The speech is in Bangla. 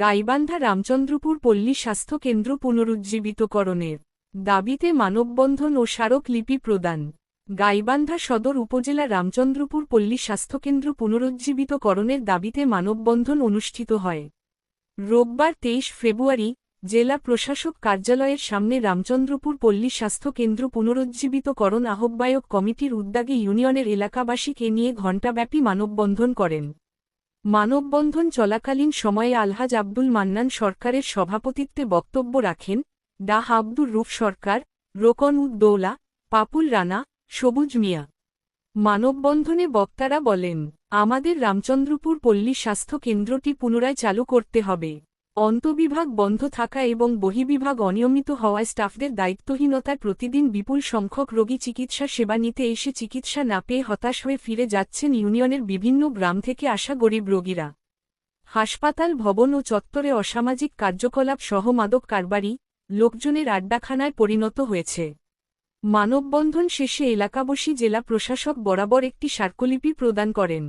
গাইবান্ধা রামচন্দ্রপুর পল্লী স্বাস্থ্য কেন্দ্র পুনরুজ্জীবিতকরণের দাবিতে মানববন্ধন ও স্মারকলিপি প্রদান। গাইবান্ধা সদর উপজেলা রামচন্দ্রপুর পল্লী স্বাস্থ্যকেন্দ্র পুনরুজ্জীবিতকরণের দাবিতে মানববন্ধন অনুষ্ঠিত হয়। রোববার তেইশ ফেব্রুয়ারি জেলা প্রশাসক কার্যালয়ের সামনে রামচন্দ্রপুর পল্লী স্বাস্থ্য কেন্দ্র পুনরুজ্জীবিতকরণ আহ্বায়ক কমিটির উদ্যোগে ইউনিয়নের এলাকাবাসীকে নিয়ে ঘণ্টাব্যাপী মানববন্ধন করেন। মানববন্ধন চলাকালীন সময়ে আলহাজ আব্দুল মান্নান সরকারের সভাপতিত্বে বক্তব্য রাখেন ডাহ আব্দুর রুফ সরকার, রোকন উদ্দৌলা পাপুল রানা, সবুজ মিয়া। মানববন্ধনে বক্তারা বলেন, আমাদের রামচন্দ্রপুর পল্লী স্বাস্থ্য কেন্দ্রটি পুনরায় চালু করতে হবে। অন্তবিভাগ বন্ধ থাকা এবং বহিবিভাগ অনিয়মিত হওয়ায় স্টাফদের দায়িত্বহীনতায় প্রতিদিন বিপুল সংখ্যক রোগী চিকিৎসা সেবা নিতে এসে চিকিৎসা না পেয়ে হতাশ হয়ে ফিরে যাচ্ছেন ইউনিয়নের বিভিন্ন গ্রাম থেকে আসা গরিব রোগীরা। হাসপাতাল, ভবন ও চত্বরে অসামাজিক কার্যকলাপ সহ মাদক কারবারি লোকজনের আড্ডাখানায় পরিণত হয়েছে। মানববন্ধন শেষে এলাকাবসী জেলা প্রশাসক বরাবর একটি স্মারকলিপি প্রদান করেন।